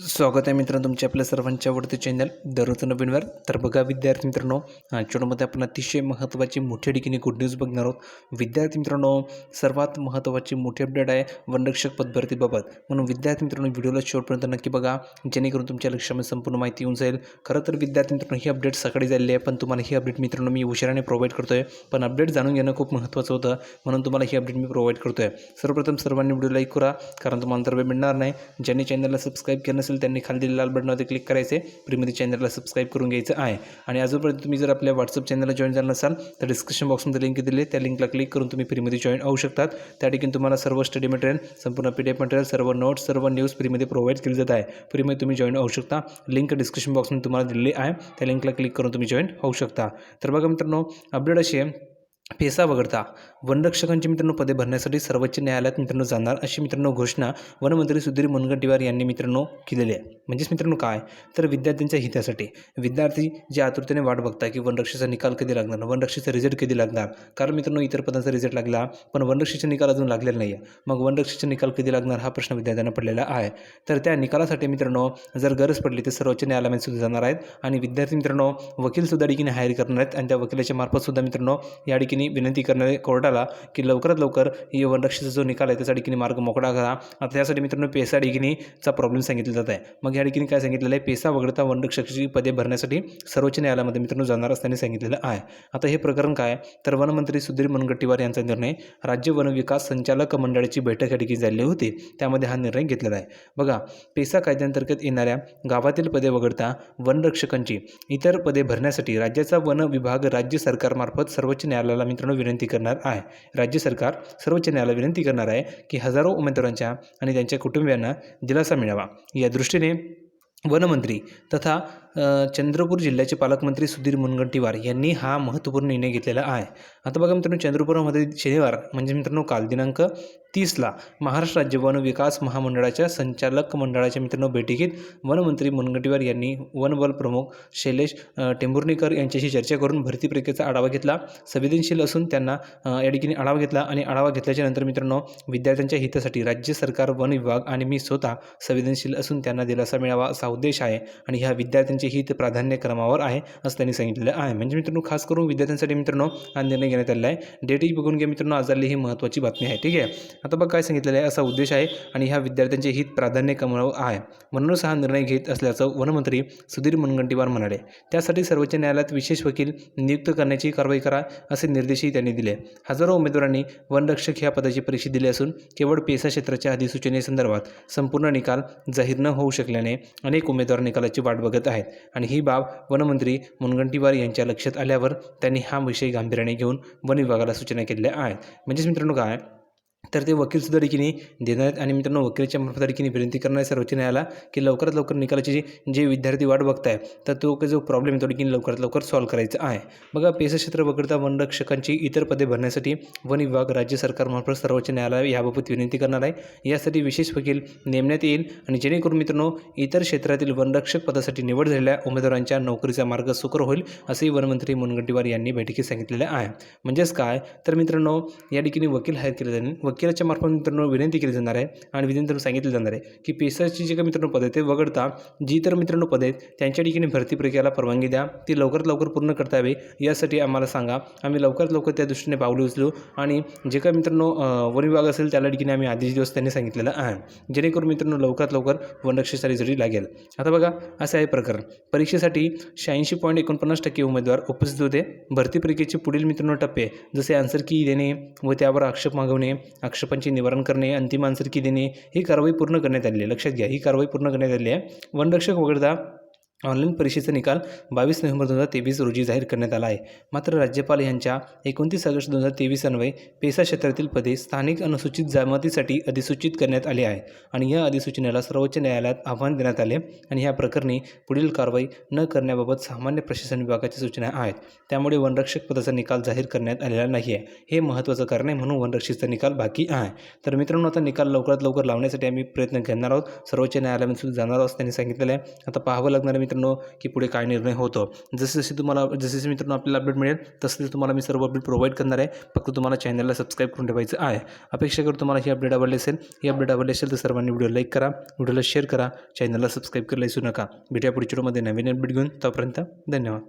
स्वागत आहे मित्रांनो तुमच्या आपल्या सर्वांच्या आवडते चॅनल दररोज नवीनवर. तर बघा विद्यार्थी मित्रांनो आजच्यामध्ये आपण अतिशय महत्त्वाची मोठ्या ठिकाणी गुड न्यूज बघणार आहोत. विद्यार्थी मित्रांनो सर्वात महत्त्वाची मोठी अपडेट आहे वनरक्षक पदभरतीबाबत. म्हणून विद्यार्थी मित्रांनो व्हिडिओला शेवटपर्यंत नक्की बघा जेणेकरून तुमच्या लक्षामध्ये संपूर्ण माहिती येऊन जाईल. खरं तर विद्यार्थी मित्रांनो ही अपडेट सकाळी झालेली आहे पण तुम्हाला ही अपडेट मित्रांनो मी उशिराने प्रोव्हाइड करतो आहे पण अपडेट जाणून घेणं खूप महत्त्वाचं होतं म्हणून तुम्हाला ही अपडेट मी प्रोव्हाइड करतो आहे सर्वप्रथम सर्वांनी व्हिडिओ लाईक करा कारण तुम्हाला तर वेळ मिळणार नाही. ज्यांनी चॅनलला सबस्क्राईब केलं नसेल त्यांनी खाली दिलेल्या लाल बटनावरती क्लिक करायचे. फ्रीमध्ये चॅनलला सबस्क्राईब करून घ्यायचं आहे. आणि अजूनपर्यंत तुम्ही जर आपल्या व्हॉट्सअप चॅनलला जॉईन झाला नसाल तर डिस्क्रिप्शन बॉक्समध्ये लिंक दिली त्या लिंकला क्लिक करून तुम्ही फ्रीमध्ये जॉईन होऊ शकतात. त्या ठिकाणी तुम्हाला सर्व स्टडी मटेरियल संपूर्ण पी डी एफ मटेरियल सर्व नोट्स सर्व न्यूज फ्रीमध्ये प्रोव्हाइड केली जात आहे. फ्रीमध्ये तुम्ही जॉईन होऊ शकता. लिंक डिस्क्रिप्शन बॉक्समध्ये तुम्हाला दिलेली आहे. त्या लिंकला क्लिक करून तुम्ही जॉईन होऊ शकता. तर बघा मित्रांनो अपडेट अशी आहे. पेसा वगळता. वनरक्षकांची मित्रांनो पदे भरण्यासाठी सर्वोच्च न्यायालयात मित्रांनो जाणार अशी मित्रांनो घोषणा वनमंत्री सुधीर मुनगंटीवार यांनी मित्रांनो केलेली आहे. म्हणजेच मित्रांनो काय? तर विद्यार्थ्यांच्या हितासाठी. विद्यार्थी जे आतुरतेने वाट बघताय की वनरक्षेचा निकाल कधी लागणार? वनरक्षेचा रिझल्ट कधी लागणार? कारण मित्रांनो इतर पदांचा रिझल्ट लागला पण वनरक्षेचा निकाल अजून लागलेला नाही आहे मग वनरक्षेचा निकाल कधी लागणार हा प्रश्न विद्यार्थ्यांना पडलेला आहे. तर त्या निकालासाठी मित्रांनो जर गरज पडली तर सर्वोच्च न्यायालयामध्ये सुद्धा जाणार आहेत. आणि विद्यार्थी मित्रांनो वकीलसुद्धा डिकीने हायर करणार आहेत. आणि त्या वकिलाच्या मार्फतसुद्धा मित्रांनो या ठिकाणी विनंती करणारे कोर्टाला की लवकरात लवकर ही वनरक्षेचा जो निकाल आहे त्याचा ठिकाणी मार्ग मोकळा करा. आता त्यासाठी मित्रांनो पेसा ठिकाणीचा प्रॉब्लेम सांगितला जात आहे. मग या ठिकाणी काय सांगितलेलं आहे? पेसा वगळता वनरक्षकाची पदे भरण्यासाठी सर्वोच्च न्यायालयामध्ये मित्रांनो जाणार असल्याने सांगितलेलं आहे. आता हे प्रकरण काय? तर वनमंत्री सुधीर मुनगट्टीवार यांचा निर्णय राज्य वन विकास संचालक मंडळाची बैठक या ठिकाणी झालेली होती. त्यामध्ये हा निर्णय घेतलेला आहे. बघा पेसा कायद्यांतर्गत येणाऱ्या गावातील पदे वगळता वनरक्षकांची इतर पदे भरण्यासाठी राज्याचा वन विभाग राज्य सरकारमार्फत सर्वोच्च न्यायालयाला मित्रांनो विनंती करणार आहे. राज्य सरकार सर्वोच्च न्यायालयाला विनंती करणार आहे की हजारो उमेदवारांच्या आणि त्यांच्या कुटुंबियांना दिलासा मिळावा. या दृष्टीने वनमंत्री तथा चंद्रपूर जिल्ह्याचे पालकमंत्री सुधीर मुनगंटीवार यांनी हा महत्त्वपूर्ण निर्णय घेतलेला आहे. आता बघा मित्रांनो चंद्रपूरमध्ये शनिवार म्हणजे मित्रांनो काल दिनांक तीसला महाराष्ट्र राज्य वन विकास महामंडळाच्या संचालक मंडळाच्या मित्रांनो बैठकीत वनमंत्री मुनगंटीवार यांनी वनबल प्रमुख शैलेश टेंभुर्णीकर यांच्याशी चर्चा करून भरती प्रक्रियेचा आढावा घेतला. संवेदनशील असून त्यांना या ठिकाणी आढावा घेतला आणि आढावा घेतल्याच्या नंतर मित्रांनो विद्यार्थ्यांच्या हितासाठी राज्य सरकार वन विभाग आणि मी स्वतः संवेदनशील असून त्यांना दिलासा मिळावा असा उद्देश आहे आणि ह्या विद्यार्थ्यांचे हित प्राधान्य क्रमावर आहे असं त्यांनी सांगितलेलं आहे. म्हणजे मित्रांनो खास करून विद्यार्थ्यांसाठी मित्रांनो हा निर्णय घेण्यात आलेला आहे. डेटही बघून घ्या मित्रांनो आजारली ही महत्त्वाची बातमी आहे ठीक आहे? आता बघ काय सांगितलेलं आहे असा उद्देश आहे आणि ह्या विद्यार्थ्यांचे हित प्राधान्य क्रमावर आहे. म्हणूनच हा निर्णय घेत असल्याचं वनमंत्री सुधीर मुनगंटीवार म्हणाले. त्यासाठी सर्वोच्च न्यायालयात विशेष वकील नियुक्त करण्याची कारवाई करा असे निर्देशही त्यांनी दिले. हजारो उमेदवारांनी वनरक्षक ह्या पदाची परीक्षा दिली असून केवळ पेसा क्षेत्राच्या अधिसूचनेसंदर्भात संपूर्ण निकाल जाहीर न होऊ शकल्याने अनेक उमेदवार निकालाची वाट बघत आहेत. आणि ही बाब वनमंत्री मुनगंटीवार यांच्या लक्षात आल्यावर त्यांनी हा विषय गांभीर्याने घेऊन वन विभागाला सूचना केलेल्या आहेत. म्हणजेच मित्रांनो काय? तर ते वकीलसुद्धा ठिकाणी देणार आहेत. आणि मित्रांनो वकिलाच्या मार्फत ठिकाणी विनंती करणार आहे सर्वोच्च न्यायालयाला की लवकरात लवकर निकालाची जी जे विद्यार्थी वाट बघताय तर तो जो प्रॉब्लेम आहे तो ठिकाणी लवकरात लवकर सॉल्व्ह करायचा आहे. बघा पेसा क्षेत्र वगळता वनरक्षकांची इतर पदे भरण्यासाठी वन विभाग राज्य सरकारमार्फत सर्वोच्च न्यायालय याबाबत विनंती करणार आहे. यासाठी विशेष वकील नेमण्यात येईल आणि जेणेकरून मित्रांनो इतर क्षेत्रातील वनरक्षक पदासाठी निवड झालेल्या उमेदवारांच्या नोकरीचा मार्ग सुकर होईल असंही वनमंत्री मुनगंटीवार यांनी बैठकीत सांगितलेलं आहे. म्हणजेच काय? तर मित्रांनो या ठिकाणी वकील हायर केले जाईल वकिलाच्या मार्फत मित्रांनो विनंती केली जाणार आहे आणि विनंतीनं सांगितलं जाणार आहे की पेसरची जे काही मित्रांनो पद आहे ते वगळता जी तर मित्रांनो पद आहेत त्यांच्या ठिकाणी भरती प्रक्रियेला परवानगी द्या. ती लवकरात लवकर पूर्ण करता यावी. यासाठी आम्हाला सांगा. आम्ही लवकरात लवकर त्या दृष्टीने पावले उचलू आणि जे काही मित्रांनो वन विभाग असेल त्याला ठिकाणी आम्ही आधीच दिवस त्यांनी सांगितलेलं आहे. जेणेकरून मित्रांनो लवकरात लवकर वनरक्षेसाठी जरी लागेल. आता बघा असं आहे प्रकरण. परीक्षेसाठी शहाऐंशी पॉईंट एकोणपन्नास टक्के उमेदवार उपस्थित होते. भरती प्रक्रियेचे पुढील मित्रांनो टप्पे जसे आन्सर की देणे व त्यावर आक्षेप मागवणे आक्षेपांचे निवारण करणे अंतिम आन्सर की देणे ही कारवाई पूर्ण करण्यात आली आहे. लक्षात घ्या ही कारवाई पूर्ण करण्यात आली आहे. वनरक्षक वगळता ऑनलाईन परीक्षेचा निकाल बावीस नोव्हेंबर दोन हजार तेवीस रोजी जाहीर करण्यात आला आहे. मात्र राज्यपाल यांच्या एकोणतीस ऑगस्ट दोन हजार तेवीस अन्वये पेसा क्षेत्रातील पदे स्थानिक अनुसूचित जमातीसाठी अधिसूचित करण्यात आले आहे आणि या अधिसूचनेला सर्वोच्च न्यायालयात आव्हान देण्यात आले आणि या प्रकरणी पुढील कारवाई न करण्याबाबत सामान्य प्रशासन विभागाच्या सूचना आहेत. त्यामुळे वनरक्षक पदाचा निकाल जाहीर करण्यात आलेला नाही आहे हे महत्त्वाचं कारण आहे म्हणून वनरक्षेचा निकाल बाकी आहे. तर मित्रांनो आता निकाल लवकरात लवकर लावण्यासाठी आम्ही प्रयत्न करणार आहोत. सर्वोच्च न्यायालयामध्ये सुद्धा जाणार आहोत त्यांनी सांगितलेलं आहे. आता पाहावं लागणार मी मित्रांनो की पुढे काय निर्णय होतो. जसे जसे तुम्हाला जसे जसे मित्रांनो आपल्याला अपडेट मिळेल तसे तसे तुम्हाला मी सर्व अपडेट प्रोव्हाइड करणार आहे. फक्त तुम्हाला चॅनलला सबस्क्राईब करून ठेवायचं आहे. अपेक्षा करतो तुम्हाला ही अपडेट आवडली असेल ही अपडेट आवडली असेल तर सर्वांनी व्हिडिओ लाईक करा व्हिडिओला शेअर करा चॅनलला सबस्क्राईब करायला विसरू नका. भेटूया पुढच्या व्हिडिओमध्ये नवीन अपडेट घेऊन. तोपर्यंत धन्यवाद.